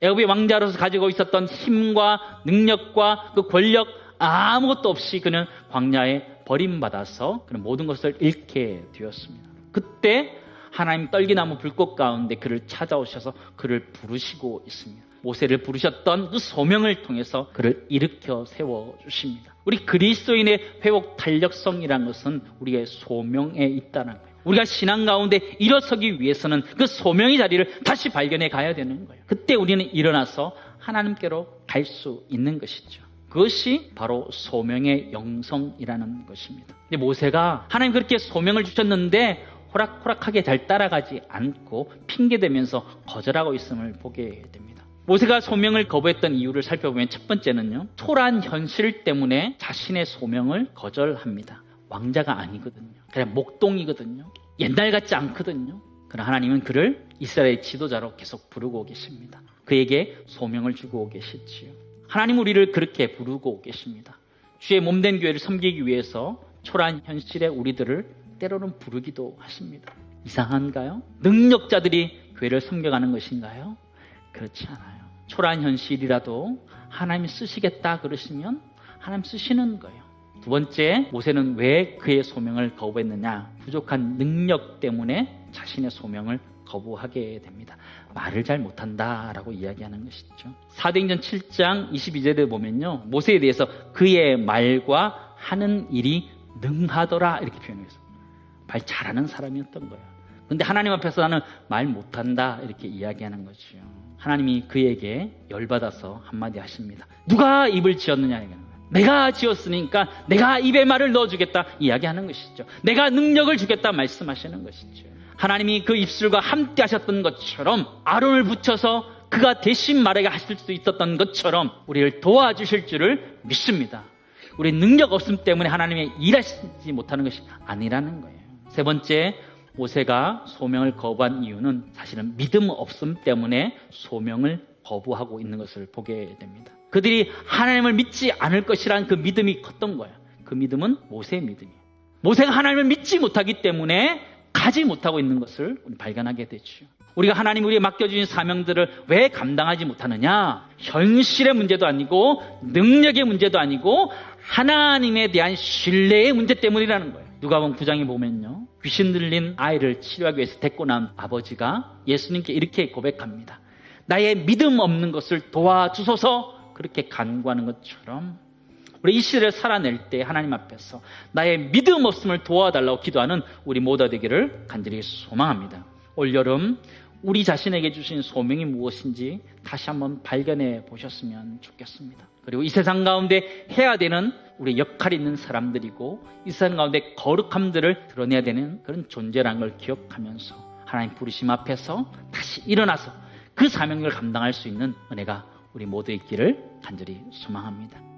애굽의 왕자로서 가지고 있었던 힘과 능력과 그 권력 아무것도 없이 그는 광야에 버림받아서 그는 모든 것을 잃게 되었습니다. 그때 하나님 떨기나무 불꽃 가운데 그를 찾아오셔서 그를 부르시고 있습니다. 모세를 부르셨던 그 소명을 통해서 그를 일으켜 세워 주십니다. 우리 그리스도인의 회복 탄력성이라는 것은 우리의 소명에 있다는 거예요. 우리가 신앙 가운데 일어서기 위해서는 그 소명의 자리를 다시 발견해 가야 되는 거예요. 그때 우리는 일어나서 하나님께로 갈 수 있는 것이죠. 그것이 바로 소명의 영성이라는 것입니다. 근데 모세가 하나님 그렇게 소명을 주셨는데 호락호락하게 잘 따라가지 않고 핑계대면서 거절하고 있음을 보게 됩니다. 모세가 소명을 거부했던 이유를 살펴보면 첫 번째는요. 초라한 현실 때문에 자신의 소명을 거절합니다. 왕자가 아니거든요. 그냥 목동이거든요. 옛날 같지 않거든요. 그러나 하나님은 그를 이스라엘 지도자로 계속 부르고 계십니다. 그에게 소명을 주고 계시지요. 하나님 우리를 그렇게 부르고 계십니다. 주의 몸된 교회를 섬기기 위해서 초라한 현실의 우리들을 때로는 부르기도 하십니다. 이상한가요? 능력자들이 교회를 섬겨가는 것인가요? 그렇지 않아요. 초라한 현실이라도 하나님이 쓰시겠다 그러시면 하나님 쓰시는 거예요. 두 번째, 모세는 왜 그의 소명을 거부했느냐? 부족한 능력 때문에 자신의 소명을 거부하게 됩니다. 말을 잘 못한다라고 이야기하는 것이죠. 사도행전 7장 22절에 보면요. 모세에 대해서 그의 말과 하는 일이 능하더라 이렇게 표현해서 말 잘하는 사람이었던 거예요. 근데 하나님 앞에서 나는 말 못한다 이렇게 이야기하는 거죠. 하나님이 그에게 열받아서 한마디 하십니다. 누가 입을 지었느냐 이거는. 내가 지었으니까 내가 입에 말을 넣어주겠다 이야기하는 것이죠. 내가 능력을 주겠다 말씀하시는 것이죠. 하나님이 그 입술과 함께 하셨던 것처럼 아론을 붙여서 그가 대신 말하게 하실 수 있었던 것처럼 우리를 도와주실 줄을 믿습니다. 우리 능력 없음 때문에 하나님의 일하시지 못하는 것이 아니라는 거예요. 세 번째, 모세가 소명을 거부한 이유는 사실은 믿음 없음 때문에 소명을 거부하고 있는 것을 보게 됩니다. 그들이 하나님을 믿지 않을 것이라는 그 믿음이 컸던 거예요. 그 믿음은 모세의 믿음이에요. 모세가 하나님을 믿지 못하기 때문에 가지 못하고 있는 것을 발견하게 되죠. 우리가 하나님 우리에 맡겨주신 사명들을 왜 감당하지 못하느냐? 현실의 문제도 아니고 능력의 문제도 아니고 하나님에 대한 신뢰의 문제 때문이라는 거예요. 누가복음 9장에 보면요. 귀신 들린 아이를 치료하기 위해서 데리고 난 아버지가 예수님께 이렇게 고백합니다. 나의 믿음 없는 것을 도와주소서 그렇게 간구하는 것처럼 우리 이 시대를 살아낼 때 하나님 앞에서 나의 믿음 없음을 도와달라고 기도하는 우리 모두 되기를 간절히 소망합니다. 올 여름 우리 자신에게 주신 소명이 무엇인지 다시 한번 발견해 보셨으면 좋겠습니다. 그리고 이 세상 가운데 해야 되는 우리 역할이 있는 사람들이고 이 세상 가운데 거룩함들을 드러내야 되는 그런 존재라는 걸 기억하면서 하나님 부르심 앞에서 다시 일어나서 그 사명을 감당할 수 있는 은혜가 우리 모두 있기를 간절히 소망합니다.